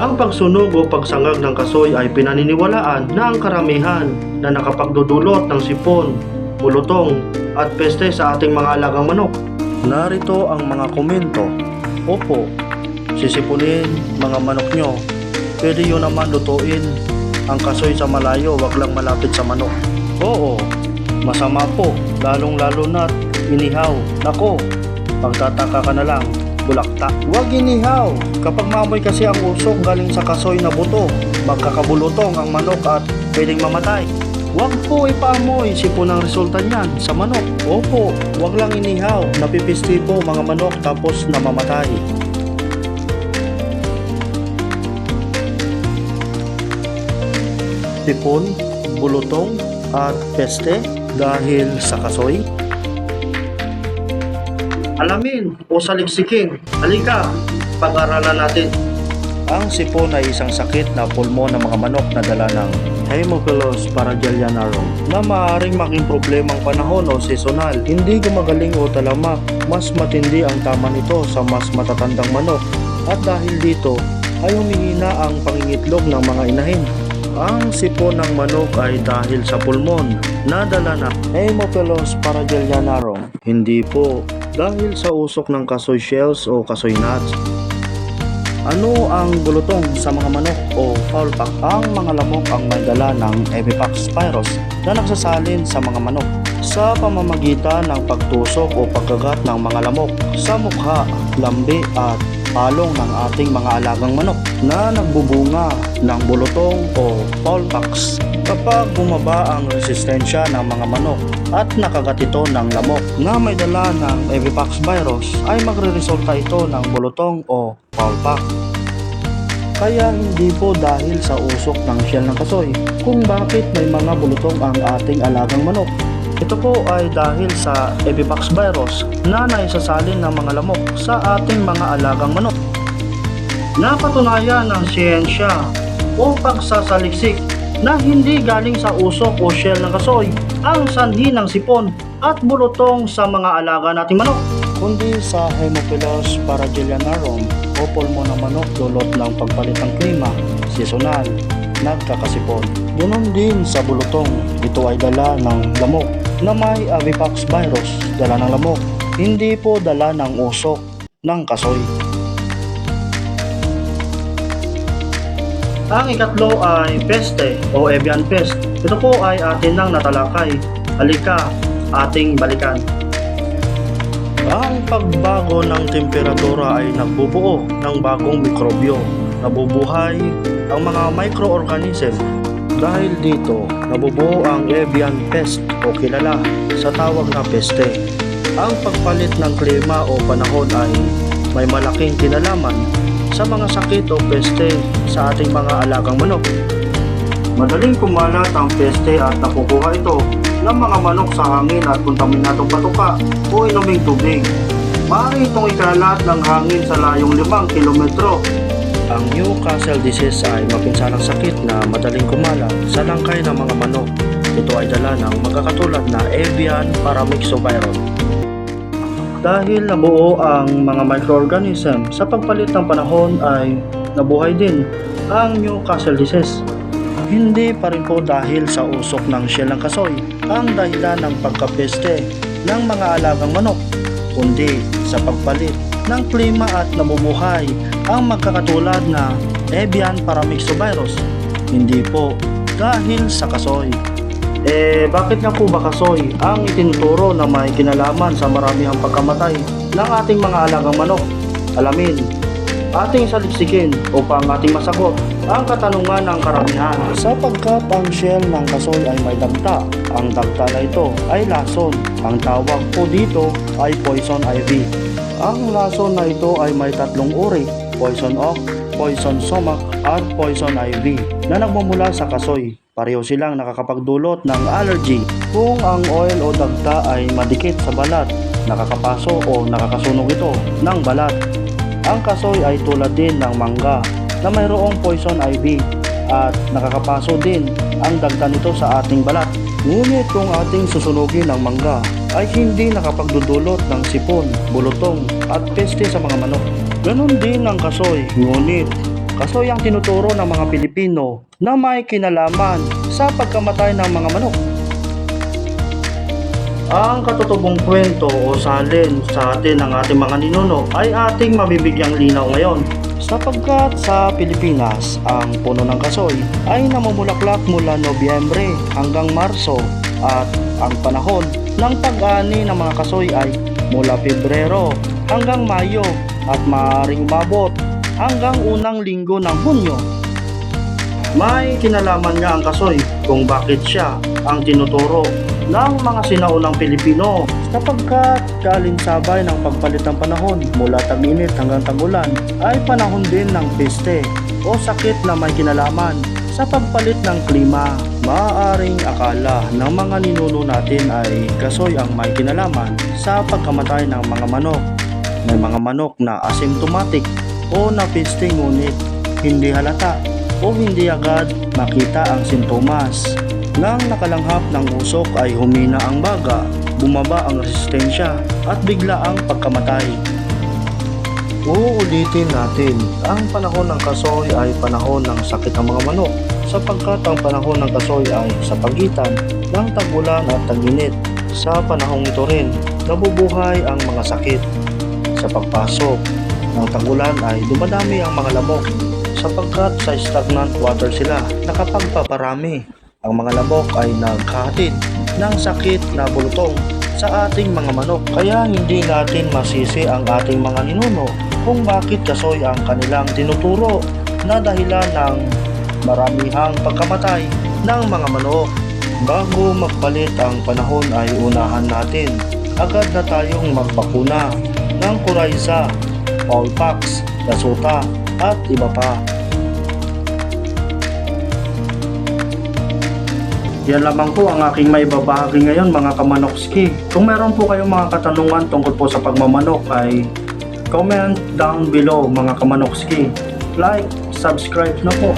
Ang pagsunog o pagsangag ng kasoy ay pinaniniwalaan na ang karamihan na nakapagdudulot ng sipon, bulutong at peste sa ating mga alagang manok. Narito ang mga komento. Opo, sisipunin mga manok nyo. Pwede yun naman lutuin ang kasoy sa malayo, wag lang malapit sa manok. Oo, masama po, lalong lalo na inihaw. Nako, pagtataka ka na lang, bulakta. Huwag inihaw. Kapag mamoy kasi ang usok galing sa kasoy na buto, magkakabulutong ang manok at pwedeng mamatay. Huwag po ipaamoy, sipon ang resulta niyan sa manok. Opo, huwag lang inihaw, napipisti po mga manok tapos namamatay. Sipon, bulutong at peste dahil sa kasoy? Alamin o saliksikin. Halika, pag-aralan natin. Ang sipon ay isang sakit na pulmon ng mga manok na dala ng Haemophilus paragellianarum na maaaring maging problemang panahon o seasonal. Hindi gumagaling o talamak, mas matindi ang tama nito sa mas matatandang manok at dahil dito ay humihina ang pangingitlog ng mga inahin. Ang sipon ng manok ay dahil sa pulmon na dala ng Haemophilus paragellianarum. Hindi po dahil sa usok ng kasoy shells o kasoy nuts. Ano ang bulutong sa mga manok o fowl pack? Ang mga lamok ang may dala ng Epipax virus na nagsasalin sa mga manok sa pamamagitan ng pagtusok o pagkagat ng mga lamok sa mukha, lambi at palong ng ating mga alagang manok na nagbubunga ng bulutong o pollpox. Kapag bumaba ang resistensya ng mga manok at nakagat ito ng lamok na may dala ng Evipax virus ay magre-resulta ito ng bulutong o pollpox. Kaya hindi po dahil sa usok ng shell ng kasoy kung bakit may mga bulutong ang ating alagang manok. Ito po ay dahil sa Epipax virus na naisasalin ng mga lamok sa ating mga alagang manok. Napatunayan ng siyensya o pagsasaliksik na hindi galing sa usok o shell ng kasoy ang sanhi ng sipon at bulutong sa mga alaga nating manok kundi sa Haemophilus paragellianarum o pulmo ng manok dulot ng pagpalit ng klima, seasonal, nagkakasipon. Ganon din sa bulutong, ito ay dala ng lamok na may Avipax virus, dala ng lamok, hindi po dala ng usok ng kasoy. Ang ikatlo ay peste o avian pest. Ito po ay atin nang natalakay. Halika, ating balikan. Ang pagbago ng temperatura ay nagbubuo ng bagong mikrobyo. Nabubuhay ang mga microorganism. Dahil dito, nabubuo ang avian pest o kilala sa tawag na peste. Ang pagpalit ng klima o panahon ay may malaking kinalaman sa mga sakit o peste sa ating mga alagang manok. Madaling kumalat ang peste at nakukuha ito ng mga manok sa hangin at kontaminadong patuka o inuming tubig. Maaari itong ikalat ng hangin sa layong limang kilometro. Ang Newcastle disease ay mapinsanang sakit na madaling kumalat sa langkay ng mga manok. Ito ay dala ng magkakatulad na avian paramyxovirus. Dahil nabuo ang mga microorganism sa pagpalit ng panahon ay nabuhay din ang Newcastle disease. Hindi pa rin po dahil sa usok ng shell ng kasoy ang dahilan ng pagkapeste ng mga alagang manok, kundi sa pagpalit ng klima at namumuhay ang magkakatulad na avian paramyxovirus. Hindi po dahil sa kasoy. Eh, bakit nga po ba kasoy ang itinuturo na may kinalaman sa maramihang pagkamatay ng ating mga alagang manok? Alamin, ating saliksikin upang ating masagot ang katanungan ng karamihan. Sapagkat ang shell ng kasoy ay may dagta, ang dagta na ito ay lason. Ang tawag po dito ay poison ivy. Ang lason na ito ay may tatlong uri, poison oak, poison sumac at poison ivy na nagmumula sa kasoy. Pareho silang nakakapagdulot ng allergy. Kung ang oil o dagta ay madikit sa balat, nakakapaso o nakakasunog ito ng balat. Ang kasoy ay tulad din ng mangga na mayroong poison ivy at nakakapaso din ang dagta nito sa ating balat. Ngunit kung ating susunugin ang mangga ay hindi nakapagdudulot ng sipon, bulutong at peste sa mga manok. Ganon din ang kasoy, ngunit kasoy ang tinuturo ng mga Pilipino na may kinalaman sa pagkamatay ng mga manok. Ang katutubong kwento o salin sa atin ng ating mga ninuno ay ating mabibigyang linaw ngayon. Sapagkat sa Pilipinas, ang puno ng kasoy ay namumulaklak mula Nobyembre hanggang Marso at ang panahon ng pag-ani ng mga kasoy ay mula Pebrero hanggang Mayo at maaaring umabot hanggang unang linggo ng Hunyo. May kinalaman nga ang kasoy kung bakit siya ang tinuturo ng mga sinaunang Pilipino sapagkat kaalinsabay ng pagpalit ng panahon mula tag-init hanggang tagulan ay panahon din ng peste o sakit na may kinalaman sa pagpalit ng klima. Maaaring akala ng mga ninuno natin ay kasoy ang may kinalaman sa pagkamatay ng mga manok. May mga manok na asymptomatic o na peste ngunit hindi halata o hindi agad makita ang sintomas. Nang nakalanghap ng usok ay humina ang baga, bumaba ang resistensya at bigla ang pagkamatay. Uulitin natin, ang panahon ng kasoy ay panahon ng sakit ng mga manok sapagkat ang panahon ng kasoy ay sa pagitan ng tagulan at taginit. Sa panahong ito rin, nabubuhay ang mga sakit. Sa pagpasok ng tagulan ay dumadami ang mga lamok sapagkat sa stagnant water sila nakapagpaparami. Ang mga lamok ay nagkahatid ng sakit na bulutong sa ating mga manok. Kaya hindi natin masisi ang ating mga ninuno kung bakit kasoy ang kanilang tinuturo na dahilan ng maramihang pagkamatay ng mga manok. Bago magpalit ang panahon ay unahan natin agad na tayong magpakuna ng Kuraiza, Paulpax, Gasuta at iba pa. Yan lamang po ang aking may babahagi ngayon mga kamanokski. Kung meron po kayong mga katanungan tungkol po sa pagmamanok ay comment down below mga kamanokski. Like, subscribe na po.